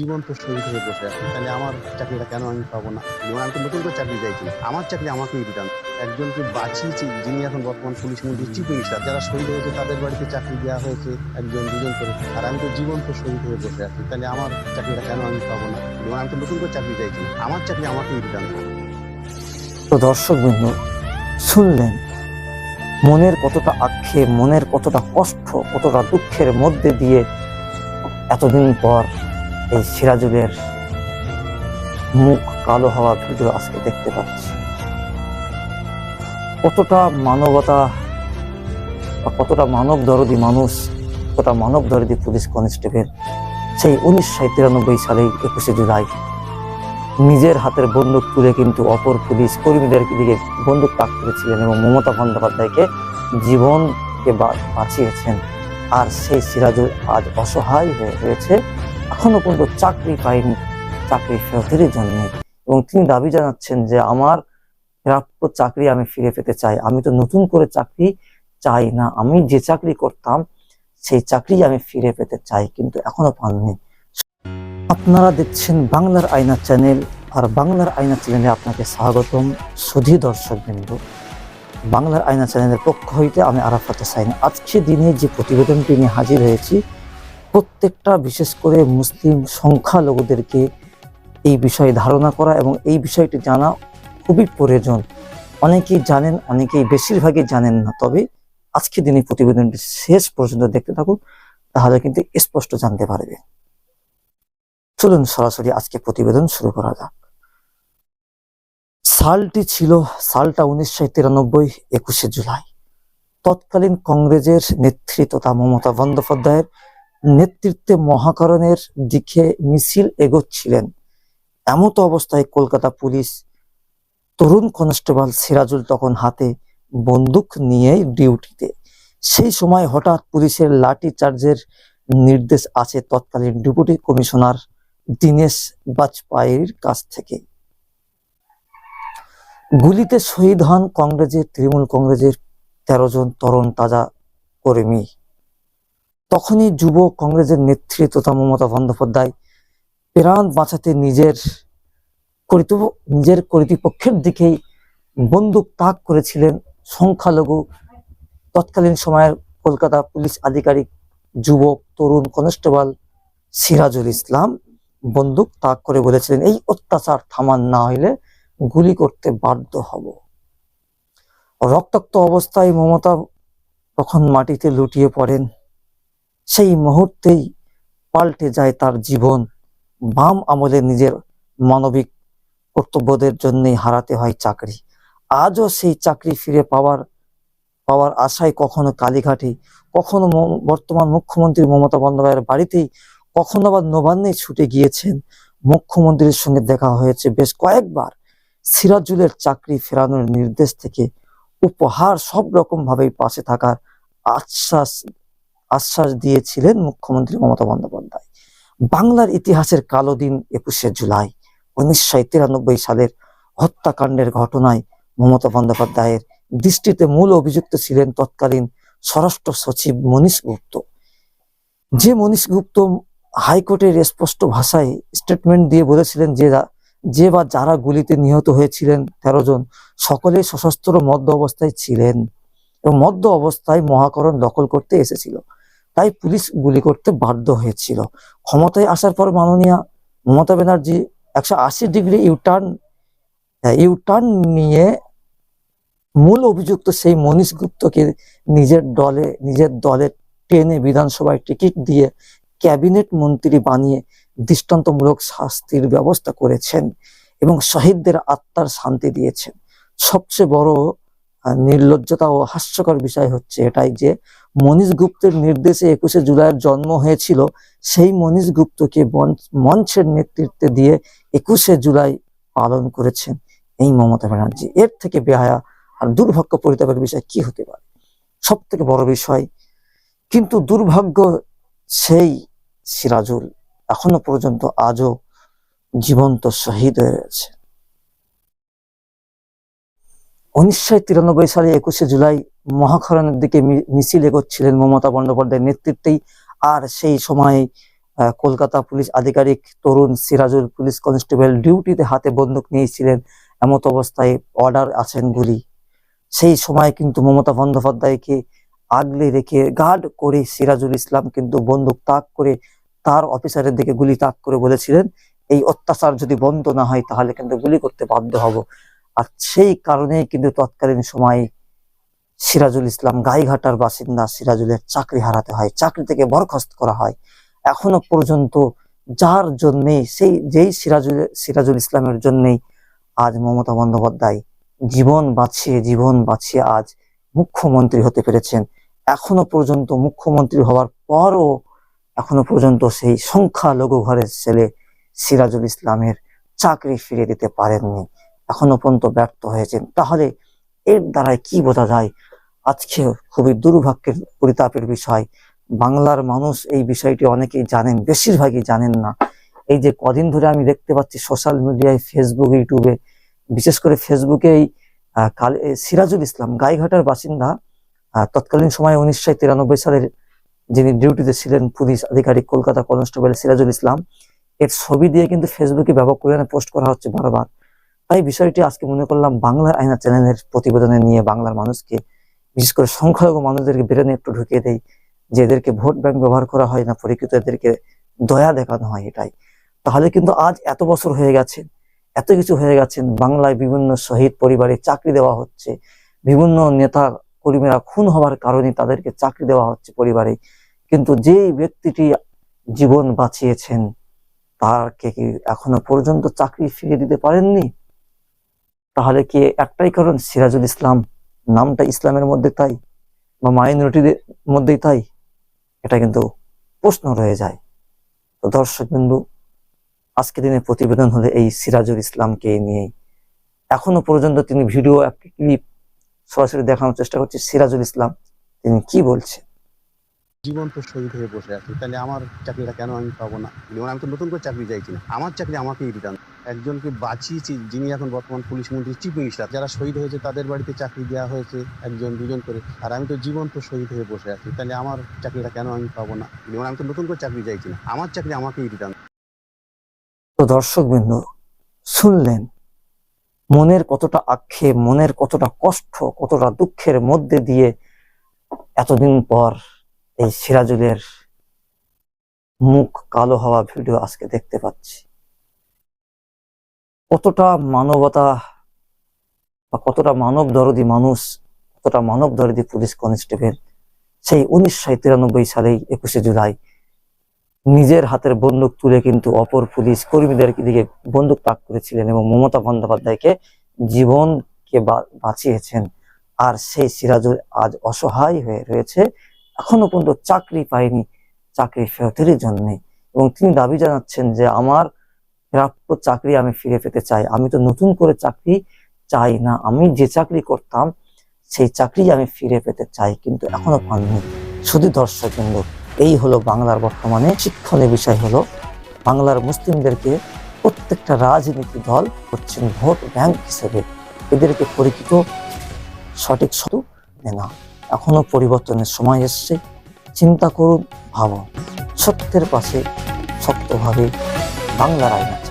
জীবন্ত শহীদ হয়ে বসে আছি। তাহলে আমার চাকরিটা কেন আমি পাবো না? আমি তো নতুন করে চাকরি চাইছি আমার চাকরি আমাকেই দিতাম একজনকে বাঁচিয়েছি, যিনি এখন বর্তমান পুলিশ মন্ত্রী চিফ মিনিস্টার যারা শহীদ হয়েছে, তাদের বাড়িতে চাকরি দেওয়া হয়েছে একজন, দুজন করে। আর আমি তো জীবন্ত শহীদ হয়ে বসে আছি। তাহলে আমার চাকরিটা কেন আমি পাবো না? আমি তো নতুন করে চাকরি চাইছি আমার চাকরি আমাকেই দিতাম তো দর্শক বিন্দু শুনলেন? মনের কতটা আক্ষেপ, মনের কতটা কষ্ট, কতটা দুঃখের মধ্যে দিয়ে এতদিন পর এই সিরাজুলের মুখ কালো হওয়া ভিডিও আজকে দেখতে পাচ্ছি। কতটা মানবতা বা কতটা মানব দরদি মানুষ, কতটা মানব দরদি পুলিশ কনস্টেবল সেই উনিশশো তিরানব্বই সালেই একুশে জুলাই। নিজের হাতের বন্দুক তুলে কিন্তু অপর পুলিশ কর্মীদের দিকে বন্দুক তাক করেছিলেন এবং মমতা বন্দ্যোপাধ্যায়কে জীবনকে বাঁচিয়েছেন। আর সেই সিরাজুল আজ অসহায় হয়ে রয়েছে। এখনও পর্যন্ত চাকরি পায়নি চাকরি ফেরতের জন্য। এবং তিনি দাবি জানাচ্ছেন যে, আমার প্রাপ্য চাকরি আমি ফিরে পেতে চাই। আমি তো নতুন করে চাকরি চাই না। আমি যে চাকরি করতাম, সেই চাকরি আমি ফিরে পেতে চাই, কিন্তু এখনও পাননি। আপনারা দেখছেন বাংলার আয়না চ্যানেল, আর বাংলার আয়না চ্যানেলে আপনাকে স্বাগতম। সুধী দর্শক বিন্দু বাংলার আয়না চ্যানেলের পক্ষ হইতে আমি আরাফাত সাইন। আজকে দিনে যে প্রতিবেদনটি নিয়ে হাজির হয়েছি প্রত্যেকটা, বিশেষ করে মুসলিম সংখ্যালঘুদেরকে এই বিষয়ে ধারণা করা এবং এই বিষয়টি জানা খুবই প্রয়োজন। অনেকেই জানেন, অনেকেই বেশিরভাগই জানেন না। তবে আজকে দিনে প্রতিবেদনটি শেষ পর্যন্ত দেখতে থাকুন, তাহলে কিন্তু স্পষ্ট জানতে পারবে চলুন সরাসরি আজকে প্রতিবেদন শুরু করা যাক। সালটি ছিল সালটা উনিশশো তিরানব্বই একুশে জুলাই। তৎকালীন কংগ্রেসের নেত্রী তথা মমতা বন্দ্যোপাধ্যায়ের নেতৃত্বে মহাকরণের দিকে মিছিল এগোচ্ছিলেন। এমতো অবস্থায় কলকাতা পুলিশ তরুণ কনস্টেবল সিরাজুল তখন হাতে বন্দুক নিয়ে ডিউটিতে। সেই সময় হঠাৎ পুলিশের লাঠি চার্জের নির্দেশ আছে তৎকালীন ডেপুটি কমিশনার দীনেশ বাজপেয়ীর কাছ থেকে। গুলিতে শহীদ হন কংগ্রেসের, তৃণমূল কংগ্রেসের তেরো জন তরুণ তাজা কর্মী। তখনই যুব কংগ্রেসের নেত্রী তথা মমতা বন্দ্যোপাধ্যায় প্রাণ বাঁচাতে নিজের কর্তৃপ নিজের কর্তৃপক্ষের দিকেই বন্দুক তাক করেছিলেন সংখ্যালঘু। তৎকালীন সময়ের কলকাতা পুলিশ আধিকারিক যুবক তরুণ কনস্টেবল সিরাজুল ইসলাম বন্দুক তাক করে বলেছিলেন, এই অত্যাচার থামান না হইলে গুলি করতে বাধ্য হব। রক্তাক্ত অবস্থায় মমতা তখন মাটিতে লুটিয়ে পড়েন। সেই মুহূর্তেই পাল্টে যায় তার জীবন। বাম আমলে নিজের মানবিক কর্তব্যদের জন্যই হারাতে হয় চাকরি। আজও সেই চাকরি ফিরে পাওয়ার পাওয়ার আশায় কখনো কালীঘাটে, কখনো বর্তমান মুখ্যমন্ত্রী মমতা বন্দ্যোপাধ্যায়ের বাড়িতেই, কখনো আবার নবান্নে ছুটে গিয়েছেন। মুখ্যমন্ত্রীর সঙ্গে দেখা হয়েছে বেশ কয়েকবার। সিরাজুলের চাকরি ফেরানোর নির্দেশ থেকে উপহার সব রকম ভাবেই পাশে থাকার আশ্বাস আশ্বাস দিয়েছিলেন মুখ্যমন্ত্রী মমতা বন্দ্যোপাধ্যায়। বাংলার ইতিহাসের কালো দিন একুশে জুলাই, উনিশশো তিরানব্বই সালের হত্যাকাণ্ডের ঘটনায় মমতা বন্দ্যোপাধ্যায়ের দৃষ্টিতে মূল অভিযুক্ত ছিলেন তৎকালীন স্বরাষ্ট্র সচিব মনীশ গুপ্ত। যে মনীশ গুপ্ত হাইকোর্টের স্পষ্ট ভাষায় স্টেটমেন্ট দিয়ে বলেছিলেন যে যে বা যারা গুলিতে নিহত হয়েছিলেন তেরো জন, সকলে সশস্ত্র মধ্য অবস্থায় ছিলেন এবং মধ্য অবস্থায় মহাকরণ দখল করতে এসেছিল। তাই পুলিশ গুলি করতে বাধ্য হয়েছিল। ক্ষমতায় আসার পর মাননীয় মমতা ব্যানার্জি একশো আশি ডিগ্রি ইউটার্ন ইউটার্ন নিয়ে মূল অভিযুক্ত সেই মনীষ গুপ্তকে নিজের দলে নিজের দলে টেনে বিধানসভায় টিকিট দিয়ে ক্যাবিনেট মন্ত্রী বানিয়ে দৃষ্টান্তমূলক শাস্তির ব্যবস্থা করেছেন এবং শহীদদের আত্মার শান্তি দিয়েছেন। সবচেয়ে বড় নির্লজ্জতা ও হাস্যকর বিষয় হচ্ছে এটাই যে মনীষ গুপ্তের নির্দেশে একুশে জুলাইয়ের জন্ম হয়েছিল, সেই মনীষ গুপ্তকে মঞ্চ- মঞ্চের নেতৃত্বে দিয়ে একুশে জুলাই পালন করেছেন এই মমতা ব্যানার্জি। এর থেকে বেহায়া আর দুর্ভাগ্য পরিতাপের বিষয় কি হতে পারে? সব থেকে বড় বিষয়, কিন্তু দুর্ভাগ্য সেই সিরাজুল এখনও পর্যন্ত আজও জীবন্ত শহীদ হয়ে রয়েছে। উনিশশো তিরানব্বই সালে একুশে জুলাই মহাখরণের দিকে মিছিল এগোচ্ছিলেন মমতা বন্দ্যোপাধ্যায়ের নেতৃত্বেই। আর সেই সময় কলকাতা পুলিশ আধিকারিক তরুণ সিরাজুল পুলিশ কনস্টেবল ডিউটিতে হাতে বন্দুক নিয়েছিলেন। এমত অবস্থায় অর্ডার আছেন গুলি। সেই সময় কিন্তু মমতা বন্দ্যোপাধ্যায়কে আগলে রেখে গার্ড করে সিরাজুল ইসলাম কিন্তু বন্দুক তাক করে তার অফিসারের দিকে গুলি তাক করে বলেছিলেন, এই অত্যাচার যদি বন্ধ না হয় তাহলে কিন্তু গুলি করতে বাধ্য হব। আর সেই কারণেই কিন্তু তৎকালীন সময়ে সিরাজুল ইসলাম গাইঘাটার বাসিন্দা সিরাজুলের চাকরি হারাতে হয়, চাকরি থেকে বরখাস্ত করা হয়। এখনও পর্যন্ত যার জন্যে সেই, যেই সিরাজুল সিরাজুল ইসলামের জন্যেই আজ মমতা বন্দ্যোপাধ্যায় জীবন বাঁচিয়ে জীবন বাঁচিয়ে আজ মুখ্যমন্ত্রী হতে পেরেছেন। এখনও পর্যন্ত মুখ্যমন্ত্রী হওয়ার পরও এখনও পর্যন্ত সেই সংখ্যালঘু ঘরের ছেলে সিরাজুল ইসলামের চাকরি ফিরে দিতে পারেননি। এখনও পর্যন্ত ব্যর্থ হয়েছেন। তাহলে এর দ্বারাই কি বোঝা যায়? আজকে খুবই দুর্ভাগ্যের পরিতাপের বিষয়। বাংলার মানুষ এই বিষয়টি অনেকেই জানেন, বেশিরভাগই জানেন না। এই যে কদিন ধরে আমি দেখতে পাচ্ছি সোশ্যাল মিডিয়ায় ফেসবুক ইউটিউবে বিশেষ করে ফেসবুকে এই সিরাজুল ইসলাম, গাইঘাটার বাসিন্দা তৎকালীন সময়ে উনিশশো তিরানব্বই সালের যিনি ডিউটিতে ছিলেন পুলিশ আধিকারিক কলকাতা কনস্টেবল সিরাজুল ইসলাম, এর ছবি দিয়ে কিন্তু ফেসবুকে ব্যাপক পরিমাণে পোস্ট করা হচ্ছে বারবার। তাই বিষয়টি আজকে মনে করলাম বাংলার আয়না চ্যানেলের প্রতিবেদনে নিয়ে বাংলার মানুষকে, বিশেষ করে সংখ্যালঘু মানুষদেরকে বেরোনে একটু ঢুকিয়ে দেয় যে এদেরকে ভোট ব্যাংক ব্যবহার করা হয় না পরিকৃত এদেরকে দয়া দেখানো হয় এটাই। তাহলে কিন্তু আজ এত বছর হয়ে গেছে, এত কিছু হয়ে গেছেন বাংলায় বিভিন্ন শহীদ পরিবারে চাকরি দেওয়া হচ্ছে, বিভিন্ন নেতা কর্মীরা খুন হওয়ার কারণে তাদেরকে চাকরি দেওয়া হচ্ছে পরিবারে, কিন্তু যেই ব্যক্তিটি জীবন বাঁচিয়েছেন তাকে কি এখনও পর্যন্ত চাকরি ফিরিয়ে দিতে পারেননি? তাহলে কি একটাই কারণ সিরাজুল ইসলাম নামটা ইসলামের মধ্যে তাই বা মাইনরিটিদের মধ্যেই তাই? এটা কিন্তু প্রশ্ন রয়ে যায়। তো দর্শক বিন্দু আজকে দিনে প্রতিবেদন হলে এই সিরাজুল ইসলামকে নিয়েই। এখনও পর্যন্ত তিনি ভিডিও একটি ক্লিপ সরাসরি দেখানোর চেষ্টা করছে সিরাজুল ইসলাম তিনি কি বলছে জীবন্ত শহীদ হয়ে বসে আছি। তাহলে আমার চাকরিটা কেন আমি পাবো না? যেমন আমি তো নতুন করে চাকরি চাইছি না। আমার চাকরি আমাকেই রিটার্ন একজনকে বাঁচিয়েছি, যিনি এখন বর্তমান পুলিশ মন্ত্রী চিফ মিনিস্টার যারা শহীদ হয়েছে তাদের বাড়িতে চাকরি দেওয়া হয়েছে একজন, দুজন করে। আর আমি তো জীবন্ত শহীদ হয়ে বসে আছি। তাহলে আমার চাকরিটা কেন আমি পাবো না? যেমন আমি তো নতুন করে চাকরি চাইছি না। আমার চাকরি আমাকেই রিটার্ন তো দর্শক বিন্দু শুনলেন? মনের কতটা আক্ষেপ, মনের কতটা কষ্ট, কতটা দুঃখের মধ্যে দিয়ে এতদিন পর এই সিরাজুলের মুখ কালো হওয়া ভিডিও আজকে দেখতে পাচ্ছি। কতটা মানবতা বা কতটা মানব দরদি মানুষ, কতটা মানব দরদি পুলিশ কনস্টেবল, সেই উনিশশো তিরানব্বই সালেই একুশে জুলাই নিজের হাতের বন্দুক তুলে কিন্তু অপর পুলিশ কর্মীদের দিকে বন্দুক তাক করেছিলেন এবং মমতা বন্দ্যোপাধ্যায়কে জীবনকে বাঁচিয়েছেন। আর সেই সিরাজুল আজ অসহায় হয়ে রয়েছে। এখনও পর্যন্ত চাকরি পায়নি চাকরি ফেরতের জন্য। এবং তিনি দাবি জানাচ্ছেন যে আমার প্রাপ্য চাকরি আমি ফিরে পেতে চাই। আমি তো নতুন করে চাকরি চাই না। আমি যে চাকরি করতাম সেই চাকরি আমি ফিরে পেতে চাই কিন্তু এখনও পাইনি শুধু দর্শক কিন্তু এই হলো বাংলার বর্তমানে শিক্ষণীয় বিষয় হলো বাংলার মুসলিমদেরকে প্রত্যেকটা রাজনীতি দল করছেন ভোট ব্যাংক হিসেবে। এদেরকে পরিচিত সঠিক শুধু না এখনও পরিবর্তনের সময় এসছে। চিন্তা করুন ভাবুন। সত্যের পাশে শক্তভাবে বাংলার আইন